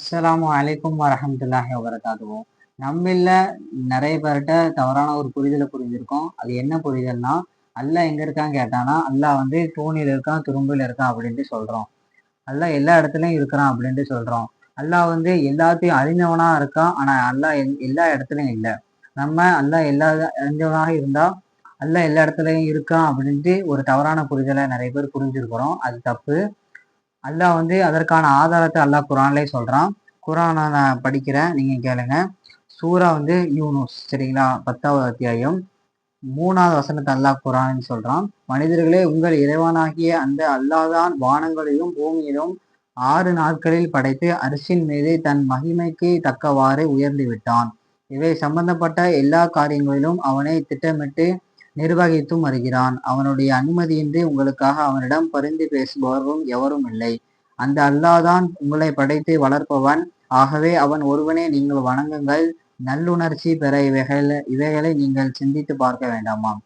அஸ்ஸலாமு அலைக்கும் வரஹமத்துல்லாஹி வபரகாத்துவோம் நம்மள நிறைய பேர்கிட்ட தவறான ஒரு புரிதலை புரிஞ்சிருக்கோம். அது என்ன புரிதல்னா அல்லாஹ் எங்க இருக்கான்னு கேட்டானா அல்லாஹ் வந்து தூணில் இருக்கான் துரும்பில் இருக்கான் அப்படின்ட்டு சொல்றோம். அல்லா எல்லா இடத்துலயும் இருக்கிறான் அப்படின்ட்டு சொல்றோம். அல்லாஹ் வந்து எல்லாத்தையும் அறிந்தவனா இருக்கான் ஆனா அல்லா எல்லா இடத்துலயும் இல்லை. நம்ம அல்லாஹ் எல்லா அறிஞ்சவனாக இருந்தா அல்லா எல்லா இடத்துலயும் இருக்கான் அப்படின்ட்டு ஒரு தவறான புரிதலை நிறைய பேர் புரிஞ்சிருக்கிறோம். அது தப்பு. அல்லாஹ் வந்து அதற்கான ஆதாரத்தை அல்லாஹ் குரான்லே சொல்கிறான் குரானை நான் படிக்கிறேன் நீங்கள் கேளுங்க. சூரா வந்து யூனூஸ் சரிங்களா? பத்தாவது அத்தியாயம். மூணாவது வசனத்தை அல்லாஹ் குரான் சொல்கிறான் மனிதர்களே உங்கள் இறைவனாகிய அந்த அல்லாதான் வானங்களிலும் பூமியிலும் ஆறு நாட்களில் படைத்து அரிசின் மீது தன் மகிமைக்கு தக்கவாறு உயர்ந்து விட்டான். இவை சம்பந்தப்பட்ட எல்லா காரியங்களிலும் அவனை திட்டமிட்டு நிர்வகித்தும் வருகிறான். அவனுடைய அனுமதியின்றி உங்களுக்காக அவனிடம் பரிந்து பேசுபவரும் எவரும் இல்லை. அந்த அல்லாதான் உங்களை படைத்து வளர்ப்பவன். ஆகவே அவன் ஒருவனே நீங்கள் வணங்குங்கள். நல்லுணர்ச்சி பெற இவைகள் இவைகளை நீங்கள் சிந்தித்து பார்க்க வேண்டாமாம்.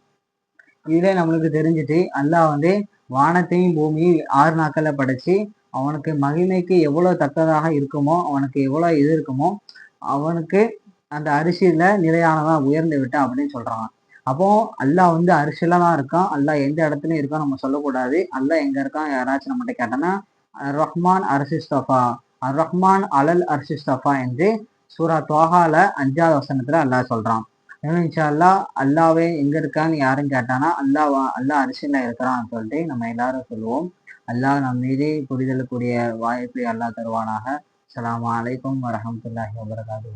இதுல நம்மளுக்கு தெரிஞ்சுட்டு அல்லாஹ் வந்து வானத்தையும் பூமியும் ஆறு நாட்களை படைச்சு அவனுக்கு மகிமைக்கு எவ்வளவு தக்கதாக இருக்குமோ அவனுக்கு எவ்வளவு இது இருக்குமோ அவனுக்கு அந்த அரிசியில நிலையானதான் உயர்ந்து விட்டான் அப்படின்னு சொல்றான். அப்போ அல்லாஹ் வந்து அரிசியில தான் இருக்கான். அல்லாஹ் எந்த இடத்துலயும் இருக்கான் நம்ம சொல்லக்கூடாது. அல்லாஹ் எங்க இருக்கான் யாராச்சும் நம்மகிட்ட கேட்டோன்னா ரஹ்மான் அரிசிஸ்தபா அர் ரஹ்மான் அலல் அரிசிஸ்தபா என்று சூரா தோஹால அஞ்சாவது வசனத்துல அல்லாஹ் சொல்றான். இன்ஷா அல்லா அல்லாவே எங்க இருக்கான்னு யாரும் கேட்டானா அல்லாஹ் அல்லாஹ் அரிசியில இருக்கிறான்னு சொல்லிட்டு நம்ம எல்லாரும் சொல்லுவோம். அல்லாஹ் நம் மீது புரிதலுக்குரிய வாய்ப்பை அல்லாஹ் தருவானாக. அலாம் வலைக்கம் வரமத்துல்லாஹி வபரகாத்து